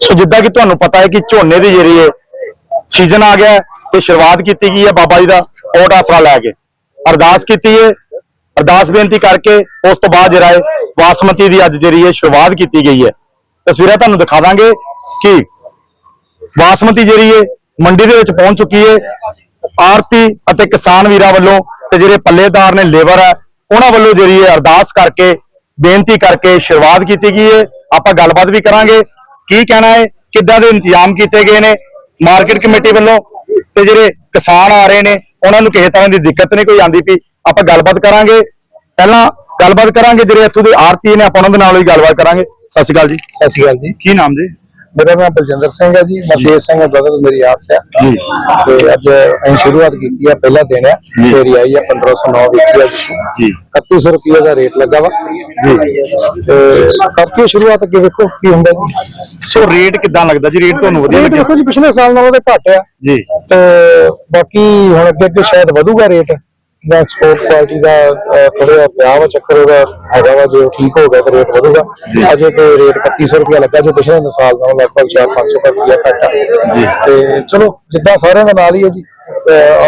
ਸੋ ਜਿੱਦਾਂ ਕਿ ਤੁਹਾਨੂੰ ਪਤਾ ਹੈ ਕਿ ਝੋਨੇ ਦੀ ਜਿਹੜੀ ਹੈ ਸੀਜ਼ਨ ਆ ਗਿਆ ਹੈ, ਤੇ ਸ਼ੁਰੂਆਤ ਕੀਤੀ ਗਈ ਹੈ ਬਾਬਾ ਜੀ ਦਾ ਓਟ ਆਸਰਾ ਲੈ ਕੇ। ਅਰਦਾਸ ਕੀਤੀ ਹੈ, ਅਰਦਾਸ ਬੇਨਤੀ ਕਰਕੇ ਉਸ ਤੋਂ ਬਾਅਦ ਜਿਹੜਾ ਹੈ ਬਾਸਮਤੀ ਦੀ ਅੱਜ ਜਿਹੜੀ ਹੈ ਸ਼ੁਰੂਆਤ ਕੀਤੀ ਗਈ ਹੈ। ਤਸਵੀਰਾਂ ਤੁਹਾਨੂੰ ਦਿਖਾ ਦਾਂਗੇ ਕਿ ਬਾਸਮਤੀ ਜਿਹੜੀ ਹੈ ਮੰਡੀ ਦੇ ਵਿੱਚ ਪਹੁੰਚ ਚੁੱਕੀ ਹੈ। ਆਰਤੀ ਅਤੇ ਕਿਸਾਨ ਵੀਰਾਂ ਵੱਲੋਂ ਤੇ ਜਿਹੜੇ ਪੱਲੇਦਾਰ ਨੇ ਲੇਬਰ ਹੈ, ਉਹਨਾਂ ਵੱਲੋਂ ਜਿਹੜੀ ਹੈ ਅਰਦਾਸ ਕਰਕੇ, ਬੇਨਤੀ ਕਰਕੇ ਸ਼ੁਰੂਆਤ ਕੀਤੀ ਗਈ ਹੈ। ਆਪਾਂ ਗੱਲਬਾਤ ਵੀ ਕਰਾਂਗੇ। ਕੀ ਕਹਿਣਾ ਹੈ? ਕਿੱਦਾਂ ਦੇ ਇੰਤਜ਼ਾਮ ਕੀਤੇ ਗਏ ਨੇ? ਮਾਰਕੀਟ ਕਮੇਟੀ ਵੱਲੋਂ ਤੇ ਜਿਹੜੇ ਕਿਸਾਨ ਆ ਰਹੇ ਨੇ ਉਹਨਾਂ ਨੂੰ ਕਿਸੇ ਤਰ੍ਹਾਂ ਦੀ ਦਿੱਕਤ ਨਹੀਂ ਕੋਈ ਆਂਦੀ ਪਈ। ਆਪਾਂ ਗੱਲਬਾਤ ਕਰਾਂਗੇ। ਪਹਿਲਾਂ ਗੱਲਬਾਤ ਕਰਾਂਗੇ ਜਿਹੜੇ ਇੱਥੋਂ ਦੇ ਆਰਤੀ ਨੇ ਆਪਾਂ ਉਹਨਾਂ ਦੇ ਨਾਲ ਵੀ ਗੱਲਬਾਤ ਕਰਾਂਗੇ। ਸਤਿ ਸ਼੍ਰੀ ਅਕਾਲ ਜੀ। ਸਤਿ ਸ਼੍ਰੀ ਅਕਾਲ ਜੀ। ਕੀ ਨਾਮ ਜੀ? ਮੇਰਾ ਨਾਮ ਬਲਜਿੰਦਰ ਸਿੰਘ ਹੈ ਜੀ ਮਨਜੀਤ ਸਿੰਘ ਬਦਲ ਮੇਰੀ ਆਪ ਹੈ। ਜੀ। ਤੇ ਅੱਜ ਅਸੀਂ ਸ਼ੁਰੂਆਤ ਕੀਤੀ ਹੈ ਪਹਿਲਾ ਦਿਨ ਹੈ। ਮੇਰੀ ਆਈ ਹੈ 1509 ਵਿੱਚ ਅੱਜ ਜੀ। 3100 ਰੁਪਏ ਦਾ ਰੇਟ ਲੱਗਾ ਵਾ। ਜੀ। ਤੇ ਕਰਤੀ ਹੈ ਸ਼ੁਰੂਆਤ ਅੱਗੇ ਵੇਖੋ ਕੀ ਹੁੰਦਾ ਜੀ। ਸੋ ਰੇਟ ਕਿੱਦਾਂ ਲੱਗਦਾ ਜੀ? ਰੇਟ ਤੁਹਾਨੂੰ ਵਧੀਆ ਲੱਗਿਆ? ਜੀ ਪਿਛਲੇ ਸਾਲ ਨਾਲੋਂ ਤੇ ਘੱਟ ਆ ਜੀ। ਤੇ ਬਾਕੀ ਹੁਣ ਅੱਗੇ ਅੱਗੇ ਸ਼ਾਇਦ ਵਧੂਗਾ ਰੇਟ। ਦਾ ਐਕਸਪੋਰਟ ਕੁਆਲਿਟੀ ਦਾ ਥੋੜਾ ਪਿਆ ਵਾ ਚੱਕਰ ਉਹਦਾ ਹੈਗਾ ਵਾ ਜੇ ਉਹ ਠੀਕ ਹੋ ਗਿਆ ਤਾਂ ਰੇਟ ਵਧੂਗਾ। ਅਜੇ ਤੇ ਰੇਟ 3100 ਰੁਪਏ ਲੱਗਾ ਜੋ ਪਿਛਲੇ ਸਾਲ ਨਾਲੋਂ ਲਗਭਗ 4-500 ਰੁਪਏ ਘੱਟ ਆ। ਜੀ। ਤੇ ਚਲੋ ਜਿੱਦਾਂ ਸਾਰਿਆਂ ਦਾ ਨਾਲ ਹੀ ਹੈ ਜੀ।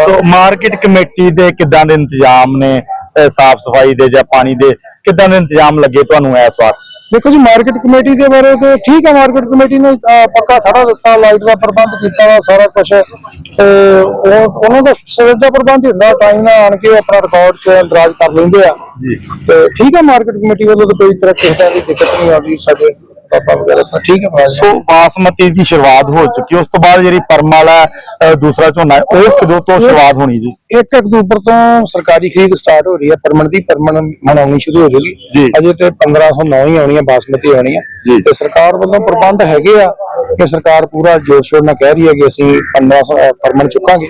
ਸੋ ਮਾਰਕੀਟ ਕਮੇਟੀ ਦੇ ਕਿੱਦਾਂ ਦੇ ਇੰਤਜ਼ਾਮ ਨੇ? ਸਾਫ਼ ਸਫ਼ਾਈ ਦੇ ਜਾਂ ਪਾਣੀ ਦੇ ਕਿੱਦਾਂ ਦੇ ਇੰਤਜ਼ਾਮ ਲੱਗੇ ਤੁਹਾਨੂੰ ਇਸ ਵਾਰ? ਦੇਖੋ ਜੀ ਮਾਰਕੀਟ ਕਮੇਟੀ ਦੇ ਬਾਰੇ ਤੇ ਠੀਕ ਹੈ ਮਾਰਕੀਟ ਕਮੇਟੀ ਨੇ ਪੱਕਾ ਖੜਾ ਦਿੱਤਾ ਲਾਈਟ ਦਾ ਪ੍ਰਬੰਧ ਕੀਤਾ ਵਾ ਸਾਰਾ ਕੁਝ ਤੇ ਉਹ ਉਹਨਾਂ ਦਾ ਸਵੇਰ ਦਾ ਪ੍ਰਬੰਧ ਹੀ ਹੁੰਦਾ ਟਾਈਮ ਨਾਲ ਆਣ ਕੇ ਆਪਣਾ ਰਿਕਾਰਡ ਚ ਦਰਾਜ ਕਰ ਲੈਂਦੇ ਆ। ਜੀ। ਤੇ ਠੀਕ ਹੈ ਮਾਰਕੀਟ ਕਮੇਟੀ ਵੱਲੋਂ ਤਾਂ ਕੋਈ ਤਰ੍ਹਾਂ ਕਿਸੇ ਦੀ ਦਿੱਕਤ ਨਹੀਂ ਆਉਂਦੀ ਸਾਡੇ ਪਾਪਾ ਵਗੈਰਾ ਸਭ ਠੀਕ ਹੈ ਮਹਾਰਾਜ ਸੋ ਬਾਸਮਤੀ ਦੀ ਸ਼ੁਰੂਆਤ ਹੋ ਚੁੱਕੀ ਹੈ। ਉਸ ਤੋਂ ਬਾਅਦ ਜਿਹੜੀ ਪਰਮ ਵਾਲਾ ਅ, ਦੂਸਰਾ ਝੋਨਾ ਹੈ ਉਹ ਕਦੋਂ ਤੋਂ ਸ਼ੁਰੂਆਤ ਹੋਣੀ ਜੀ? 1 ਅਕਤੂਬਰ ਤੋਂ ਸਰਕਾਰੀ ਖਰੀਦ ਸਟਾਰਟ ਹੋ ਰਹੀ ਹੈ ਪਰਮਣ ਦੀ ਪਰਮਣ ਮਨਾਉਣੀ ਸ਼ੁਰੂ ਹੋ ਜੀ। ਜਾਏਗੀ ਅਜੇ ਤੇ 1509 ਹੀ ਆਉਣੀ ਹੈ ਬਾਸਮਤੀ ਆਉਣੀ ਹੈ। ਤੇ ਸਰਕਾਰ ਵੱਲੋਂ ਪ੍ਰਬੰਧ ਹੈਗੇ ਆ ਕਿ ਸਰਕਾਰ ਪੂਰਾ ਜੋਸ਼ ਸ਼ੋਰ ਨਾਲ ਕਹਿ ਰਹੀ ਹੈ ਕਿ ਅਸੀਂ 1500 ਅਹ, ਪਰਮਣ ਚੁੱਕਾਂਗੇ।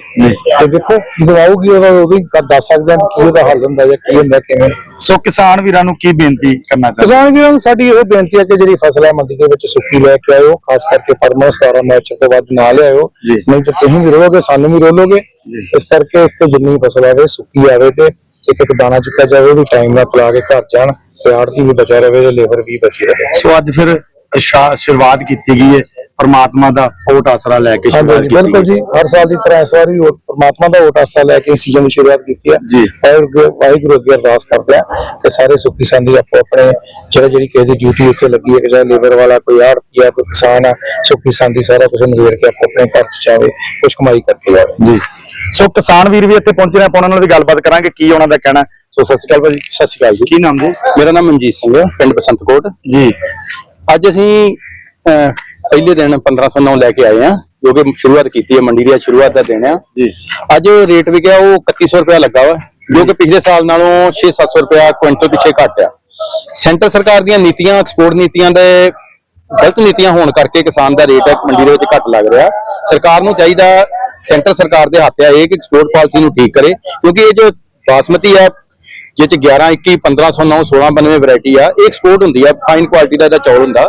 ਤੇ ਦੇਖੋ ਉਹਦਾ ਉਹ ਵੀ ਦੱਸ ਸਕਦੇ ਹਾਂ ਕਿ ਉਹਦਾ ਹੱਲ ਹੁੰਦਾ ਜਾਂ ਕੀ ਹੁੰਦਾ ਕਿਵੇਂ ਸੋ ਕਿਸਾਨ ਵੀਰਾਂ ਨੂੰ ਕੀ ਬੇਨਤੀ ਕਰਨਾ ਚਾਹੁੰਦੇ ਕਿਸਾਨ ਵੀਰਾਂ ਨੂੰ ਸਾਡੀ ਇਹ ਬੇਨਤੀ ਹੈ ਕਿ ਜਿਹੜੀ ਫਸਲ ਹੈ ਮੰਡੀ ਦੇ ਵਿੱਚ ਸੁੱਕੀ ਲੈ ਕੇ ਆਇਓ ਖਾਸ ਕਰਕੇ ਪਰਮਾ 17 ਮੈਚ ਤੋਂ ਵੱਧ ਨਾ ਲਿਆਇਓ। ਨਹੀਂ ਤਾਂ ਤੁਸੀਂ ਵੀ ਰੋਲੋਗੇ ਸਾਨੂੰ ਵੀ ਰੋਲੋਗੇ। ਇਸ ਕਰਕੇ ਇੱਥੇ ਜਿੰਨੀ ਫਸਲ ਆਵੇ ਸੁੱਕੀ ਆਵੇ ਤੇ ਇੱਕ ਇੱਕ ਦਾਣਾ ਚੁੱਕਿਆ ਜਾਵੇ ਵੀ ਟਾਈਮ ਨਾਲ ਪਲਾ ਕੇ ਘਰ ਜਾਣ ਤੇ ਆੜਤੀ ਵੀ ਬਚਿਆ ਰਵੇ ਤੇ ਲੇਬਰ ਵੀ ਬਚੀ ਰਹੇ। ਸੋ ਅੱਜ ਫਿਰ ਸ਼ੁਰੂਆਤ ਕੀਤੀ ਗਈ ਹੈ ਪਰਮਾਤਮਾ ਦਾ ਓਟ ਆਸਰਾ ਲੈ ਕੇ ਸ਼ੁਰੂਆਤ ਕੀਤੀ ਬਿਲਕੁਲ ਜੀ ਹਰ ਸਾਲ ਦੀ ਤਰ੍ਹਾਂ ਇਸ ਵਾਰ ਵੀ ਪ੍ਰਮਾਤਮਾ ਦਾ ਓਟ ਆਸਰਾ ਲੈ ਕੇ ਸੀਜ਼ਨ ਦੀ ਸ਼ੁਰੂਆਤ ਕੀਤੀ ਹੈ। ਜੀ। ਵਾਹਿਗੁਰੂ ਅੱਗੇ ਅਰਦਾਸ ਕਰਦੇ ਆ ਕਿ ਸਾਰੇ ਸੁੱਖੀ ਸੰਦੀ ਆਪੋ ਆਪਣੇ ਜਿਹੜੇ ਜਿਹੜੀ ਕਿਸੇ ਦੀ ਡਿਊਟੀ ਉੱਥੇ ਲੱਗੀ ਹੈ ਕਿ ਜਾਂ ਲੇਬਰ ਵਾਲਾ ਕੋਈ ਆੜਤੀ ਆ ਕੋਈ ਕਿਸਾਨ ਆ ਸੁੱਖੀ ਸੰਦੀ ਸਾਰਾ ਕੁਝ ਨਿਬੇੜ ਕੇ ਆਪੋ ਆਪਣੇ ਘਰ ਚ ਜਾਵੇ ਕੁਝ ਕਮਾਈ ਕਰਕੇ ਜਾਵੇ। ਜੀ। ਸੋ ਕਿਸਾਨ ਵੀਰ ਵੀ ਇੱਥੇ ਪਹੁੰਚੇ ਨੇ ਆਪਾਂ ਉਹਨਾਂ ਨਾਲ ਵੀ ਗੱਲਬਾਤ ਕਰਾਂਗੇ ਕੀ ਉਹਨਾਂ ਦਾ ਕਹਿਣਾ। ਸੋ ਸਤਿ ਸ਼੍ਰੀ ਅਕਾਲ ਭਾਜੀ ਸਤਿ ਸ਼੍ਰੀ ਅਕਾਲ ਜੀ। ਕੀ ਨਾਮ ਜੀ? ਮੇਰਾ ਨਾਮ ਮਨਜੀਤ ਸਿੰਘ ਹੈ ਪਿੰਡ ਬਸੰਤਕੋਟ। ਜੀ। ਅੱਜ ਅਸੀਂ ਪਹਿਲੇ ਦਿਨ 1509 ਲੈ ਕੇ ਆਏ ਹਾਂ ਜੋ ਕਿ ਸ਼ੁਰੂਆਤ ਕੀਤੀ ਹੈ ਮੰਡੀ ਦੀ ਸ਼ੁਰੂਆਤ ਦਾ ਦਿਨ ਆ। ਜੀ। ਅੱਜ ਰੇਟ ਵਿਕਿਆ ਉਹ 3100 ਰੁਪਇਆ ਲੱਗਾ ਵਾ ਜੋ ਕਿ ਪਿਛਲੇ ਸਾਲ ਨਾਲੋਂ 6-700 ਰੁਪਇਆ ਕੁਇੰਟਲ ਪਿੱਛੇ ਘੱਟ ਆ। ਸੈਂਟਰ ਸਰਕਾਰ ਦੀਆਂ ਨੀਤੀਆਂ ਐਕਸਪੋਰਟ ਨੀਤੀਆਂ ਦੇ ਗਲਤ ਨੀਤੀਆਂ ਹੋਣ ਕਰਕੇ ਕਿਸਾਨ ਦਾ ਰੇਟ ਮੰਡੀ ਦੇ ਵਿੱਚ ਘੱਟ ਲੱਗ ਰਿਹਾ। ਸਰਕਾਰ ਨੂੰ ਚਾਹੀਦਾ ਸੈਂਟਰ ਸਰਕਾਰ ਦੇ ਹੱਥ ਹੈ, ਇਹ ਕਿ ਐਕਸਪੋਰਟ ਪਾਲਿਸੀ ਨੂੰ ਠੀਕ ਕਰੇ, ਕਿਉਂਕਿ ਇਹ ਜੋ ਬਾਸਮਤੀ ਆ ਜਿਹ ਚ 11 21 1509 1692 ਵੈਰਾਈਟੀ ਆ। ਇਹ ਐਕਸਪੋਰਟ ਹੁੰਦੀ ਆ ਫਾਈਨ ਕੁਆਲਿਟੀ ਦਾ ਇਹਦਾ ਚੌਲ ਹੁੰਦਾ।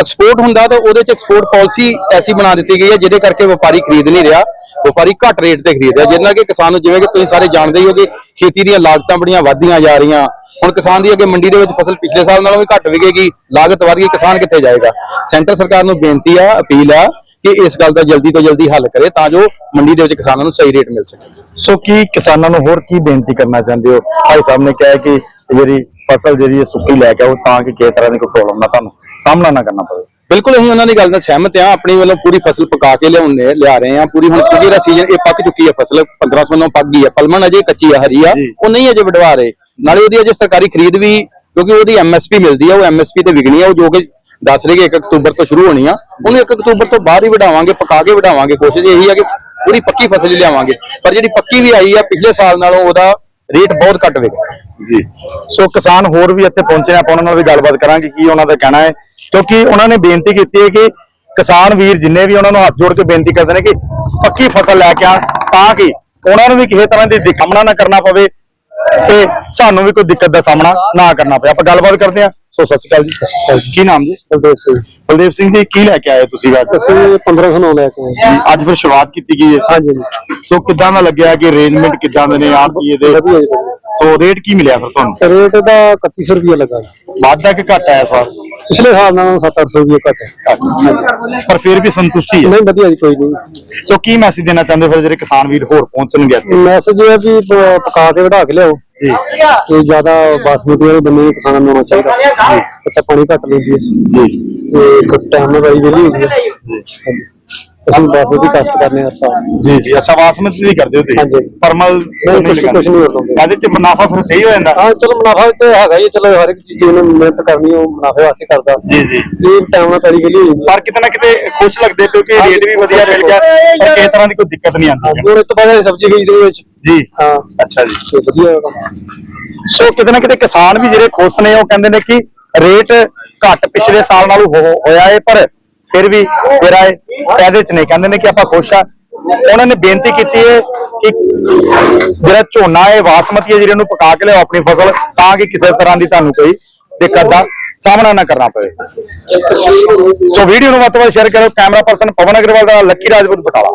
ਐਕਸਪੋਰਟ ਹੁੰਦਾ ਤਾਂ ਉਹਦੇ ਚ ਐਕਸਪੋਰਟ ਪਾਲਿਸੀ ਐਸੀ ਬਣਾ ਦਿੱਤੀ ਗਈ ਹੈ ਜਿਹਦੇ ਕਰਕੇ ਵਪਾਰੀ ਖਰੀਦ ਨਹੀਂ ਰਿਹਾ। ਵਪਾਰੀ ਘੱਟ ਰੇਟ ਤੇ ਖਰੀਦ ਰਿਹਾ। ਜਿਹਦੇ ਨਾਲ ਕਿ ਕਿਸਾਨ ਨੂੰ ਜਿਵੇਂ ਕਿ ਤੁਸੀਂ ਸਾਰੇ ਜਾਣਦੇ ਹੀ ਹੋ ਕਿ ਖੇਤੀ ਦੀਆਂ ਲਾਗਤਾਂ ਬੜੀਆਂ ਵੱਧਦੀਆਂ ਜਾ ਰਹੀਆਂ। ਹੁਣ ਕਿਸਾਨ ਦੀ ਅੱਗੇ ਮੰਡੀ ਦੇ ਵਿੱਚ ਫਸਲ ਪਿਛਲੇ ਸਾਲ ਨਾਲੋਂ ਵੀ ਘੱਟ ਵਿਕੇਗੀ। ਲਾਗਤ ਵਧ ਗਈ, ਕਿਸਾਨ ਕਿੱਥੇ ਜਾਏਗਾ? ਸੈਂਟਰ ਸਰਕਾਰ ਨੂੰ ਬੇਨਤੀ ਆ, ਅਪੀਲ ਆ ਕਿ ਇਸ ਗੱਲ ਦਾ ਜਲਦੀ ਤੋਂ ਜਲਦੀ ਹੱਲ ਕਰੇ ਤਾਂ ਜੋ ਮੰਡੀ ਦੇ ਵਿੱਚ ਕਿਸਾਨਾਂ ਨੂੰ ਸਹੀ ਰੇਟ ਮਿਲ ਸਕੇ। ਸੋ ਕੀ ਕਿਸਾਨਾਂ ਨੂੰ ਹੋਰ ਕੀ ਬੇਨਤੀ ਕਰਨਾ ਚਾਹੁੰਦੇ ਹੋ? ਭਾਈ ਸਾਹਿਬ ਨੇ ਕਿਹਾ ਹੈ ਕਿ ਜਿਹੜੀ ਫਸਲ ਜਿਹੜੀ ਹੈ ਸੁੱਕੀ ਲੈ ਕੇ ਆਓ ਤਾਂ ਕਿ ਕਿਸੇ ਤਰ੍ਹਾਂ ਦੀ ਕੋਈ ਪ੍ਰੋਬਲਮ ਨਾ ਤੁਹਾਨੂੰ ਸਾਹਮਣਾ ਨਾ ਕਰਨਾ ਪਵੇ। ਬਿਲਕੁਲ ਅਸੀਂ ਉਹਨਾਂ ਦੀ ਗੱਲ ਨਾਲ ਸਹਿਮਤ ਆ ਆਪਣੀ ਵੱਲੋਂ ਪੂਰੀ ਫਸਲ ਪਕਾ ਕੇ ਲਿਆਉਂਦੇ ਲਿਆ ਰਹੇ ਆ ਪੂਰੀ ਹੁਣ ਕਿਉਂਕਿ ਇਹਦਾ ਸੀਜ਼ਨ ਇਹ ਪੱਕ ਚੁੱਕੀ ਹੈ ਫਸਲ 1500 ਨੂੰ ਪੱਕ ਗਈ ਹੈ। ਪਲਮਣ ਅਜੇ ਕੱਚੀ ਆ ਹਰੀ ਆ। ਉਹ ਨਹੀਂ ਅਜੇ ਵਡਵਾ ਰਹੇ। ਨਾਲੇ ਉਹਦੀ ਅਜੇ ਸਰਕਾਰੀ ਖਰੀਦ ਵੀ ਕਿਉਂਕਿ ਉਹਦੀ ਐਮਐਸਪੀ ਮਿਲਦੀ ਆ ਉਹ ਐਮਐਸਪੀ ਤੇ ਵਿਕਣੀ ਆ ਉਹ ਜੋ ਕਿ ਦੱਸ ਰਹੇ ਕਿ 1 ਅਕਤੂਬਰ ਤੋਂ ਸ਼ੁਰੂ ਹੋਣੀ ਆ। ਉਹਨੂੰ 1 ਅਕਤੂਬਰ ਤੋਂ ਬਾਅਦ ਹੀ ਵਡਾਵਾਂਗੇ ਪਕਾ ਕੇ ਵਡਾਵਾਂਗੇ ਕੋਸ਼ਿਸ਼ ਇਹੀ ਆ ਕਿ ਪੂਰੀ ਪੱਕੀ ਫਸਲ ਹੀ ਲਿਆਵਾਂਗੇ। ਪਰ ਜਿਹੜੀ ਪੱਕੀ ਵੀ ਆਈ ਆ ਪਿਛਲੇ ਸਾਲ ਨਾਲੋਂ ਉਹਦਾ ਰੇਟ ਬਹੁਤ ਘੱਟ ਵਿਕਿਆ ਜੀ। ਸੋ ਕਿਸਾਨ ਹੋਰ ਵੀ ਇੱਥੇ ਪਹੁੰਚੇ ਆਪਾਂ ਉਹਨਾਂ ਨਾਲ ਵੀ ਗੱਲਬਾਤ ਕਰਾਂਗੇ ਕੀ ਉਹਨਾਂ ਦਾ ਕਹਿਣਾ ਹੈ। ਕਿਉਂਕਿ ਉਹਨਾਂ ਨੇ ਬੇਨਤੀ ਕੀਤੀ ਹੈ ਕਿ ਕਿਸਾਨ ਵੀਰ ਜਿੰਨੇ ਵੀ ਉਹਨਾਂ ਨੂੰ ਹੱਥ ਜੋੜ ਕੇ ਬੇਨਤੀ ਕਰਦੇ ਨੇ ਕਿ ਪੱਕੀ ਫਸਲ ਲੈ ਕੇ ਆਉਣ ਤਾਂ ਕਿ ਉਹਨਾਂ ਨੂੰ ਵੀ ਕਿਸੇ ਤਰ੍ਹਾਂ ਦੀ ਦਿਖਾਮਣਾ ਨਾ ਕਰਨਾ ਪਵੇ ਤੇ ਸਾਨੂੰ ਵੀ ਕੋਈ ਦਿੱਕਤ ਦਾ ਸਾਹਮਣਾ ਨਾ ਕਰਨਾ ਪਵੇ। ਆਪਾਂ ਗੱਲਬਾਤ ਕਰਦੇ ਹਾਂ। ਸੋ ਸਤਿ ਸ਼੍ਰੀ ਅਕਾਲ ਜੀ ਕੀ ਨਾਮ ਜੀ? ਬਲਦੇਵ ਸਿੰਘ ਬਲਦੇਵ ਸਿੰਘ ਜੀ ਕੀ ਲੈ ਕੇ ਆਏ ਤੁਸੀਂ ਅੱਜ ਅਸੀਂ 1509 ਲੈ ਕੇ ਆਏ। ਅੱਜ ਫਿਰ ਸ਼ੁਰੂਆਤ ਕੀਤੀ ਗਈ ਹੈ? ਹਾਂਜੀ ਸੋ ਕਿੱਦਾਂ ਦਾ ਲੱਗਿਆ ਕਿ ਅਰੇਂਜਮੈਂਟ ਕਿੱਦਾਂ ਦੇ ਨੇ ਆਪ ਕੀ ਇਹਦੇ? ਵਧੀਆ ਜੀ ਸੋ ਰੇਟ ਕੀ ਮਿਲਿਆ ਫਿਰ ਤੁਹਾਨੂੰ? ਰੇਟ ਦਾ 3100 ਰੁਪਏ ਲੱਗਾ। ਵਾਧਾ ਕਿ ਘੱਟ ਆਇਆ ਸਰ? ਪਿਛਲੇ ਸਾਲ ਨਾਲੋਂ 7-800 ਰੁਪਏ ਘੱਟ ਹੈ। ਪਰ ਫਿਰ ਵੀ ਸੰਤੁਸ਼ਟੀ ਹੈ? ਨਹੀਂ ਵਧੀਆ ਜੀ ਕੋਈ ਨਹੀਂ। ਸੋ ਕੀ ਮੈਸੇਜ ਦੇਣਾ ਚਾਹੁੰਦੇ ਹੋ ਫਿਰ ਜਿਹੜੇ ਕਿਸਾਨ ਵੀਰ ਹੋਰ ਪਹੁੰਚਣਗੇ ਇੱਥੇ? ਮੈਸੇਜ ਇਹ ਹੈ ਵੀ ਪ- ਪਕਾ ਕੇ ਵਢਾ ਕੇ ਲਿਆਓ। ਜੀ। ਤੇ ਜ਼ਿਆਦਾ ਬਾਸਮਤੀ ਵਾਲੇ ਬੰਦੇ ਨੂੰ ਕਿਸਾਨਾਂ ਨੂੰ ਆਉਣਾ ਚਾਹੀਦਾ। ਅੱਛਾ ਪਾਣੀ ਘੱਟ ਲੈਂਦੀ ਹੈ। ਜੀ। ਤੇ ਟਾਈਮ ਨਾਲ ਵਾਈ ਵੇਲੀ ਹੁੰਦੀ। ਹੈ ਹਾਂਜੀ। ਅਸੀਂ ਬਾਸਮਤੀ ਕਸ਼ਟ ਕਰਨੇ ਆ ਸਾਲ ਜੀ ਜੀ ਅੱਛਾ ਵਾਸਮਤੀ ਦੀ ਕਰਦੇ ਹੋ ਤੁਸੀਂ? ਹਾਂਜੀ। ਪਰਮਲ ਨਹੀਂ ਕੁਛ ਕੁਛ ਨਹੀਂ ਹੁੰਦਾ ਇਹਦੇ ਚ ਮੁਨਾਫਾ ਫਿਰ ਸਹੀ ਹੋ ਜਾਂਦਾ? ਹਾਂ ਚਲੋ ਮੁਨਾਫਾ ਤੇ ਹੈਗਾ ਹੀ ਹੈ, ਚਲੋ ਹਰ ਇੱਕ ਚੀਜ਼ ਨੂੰ ਮਿਹਨਤ ਕਰਨੀ ਉਹ ਮੁਨਾਫੇ ਵਾਸਤੇ ਕਰਦਾ। ਜੀ ਜੀ। ਇਹ ਟਾਈਮ ਨਾਲ ਪੈਰੀ ਵੇਲੀ ਹੁੰਦੀ ਹੈ ਪਰ ਕਿਤੇ ਨਾ ਕਿਤੇ ਖੁਸ਼ ਲੱਗਦੇ ਕਿਉਂਕਿ ਰੇਟ ਵੀ ਵਧੀਆ ਮਿਲ ਗਿਆ ਪਰ ਕਿਸੇ ਤਰ੍ਹਾਂ ਦੀ ਕੋਈ ਦਿੱਕਤ ਨਹੀਂ ਆਉਂਦੀ। ਹਾਂਜੀ ਹੁਣ ਇਸ ਤੋਂ ਬਾਅਦ ਇਹ ਸਬਜ਼ੀ ਗਈ ਦੇ ਵਿੱਚ। ਜੀ। ਹਾਂ। ਅੱਛਾ ਜੀ। ਤੇ ਵਧੀਆ ਹੈਗਾ। ਸੋ ਕਿਤੇ ਨਾ ਕਿਤੇ ਕਿਸਾਨ ਵੀ ਜਿਹੜੇ ਖੁਸ਼ ਨੇ ਉਹ ਕਹਿੰਦੇ ਨੇ ਕਿ ਰੇਟ ਘੱਟ ਪਿਛਲੇ ਸਾਲ ਨਾਲੋਂ ਹੋ- ਹੋਇਆ ਹੈ ਪਰ ਫਿਰ ਵੀ ਜਿਹੜਾ ਇਹ ਫਾਇਦੇ ਚ ਨਹੀਂ ਕਹਿੰਦੇ ਨੇ ਕਿ ਆਪਾਂ ਖੁਸ਼ ਆ। ਉਹਨਾਂ ਨੇ ਬੇਨਤੀ ਕੀਤੀ ਹੈ ਕਿ ਜਿਹੜਾ ਝੋਨਾ ਹੈ, ਬਾਸਮਤੀ ਹੈ, ਜਿਹੜੇ ਨੂੰ ਪਕਾ ਕੇ ਲਿਆਓ ਆਪਣੀ ਫਸਲ, ਤਾਂ ਕਿ ਕਿਸੇ ਤਰ੍ਹਾਂ ਦੀ ਤੁਹਾਨੂੰ ਕੋਈ ਦਿੱਕਤ ਦਾ ਸਾਹਮਣਾ ਨਾ ਕਰਨਾ ਪਵੇ। ਸੋ ਵੀਡੀਓ ਨੂੰ ਵੱਧ ਤੋਂ ਵੱਧ ਸ਼ੇਅਰ ਕਰੋ ਕੈਮਰਾ ਪਰਸਨ ਪਵਨ ਅਗਰਵਾਲ ਦਾ, ਲੱਕੀ ਰਾਜਪੂਤ ਬਟਾਲਾ।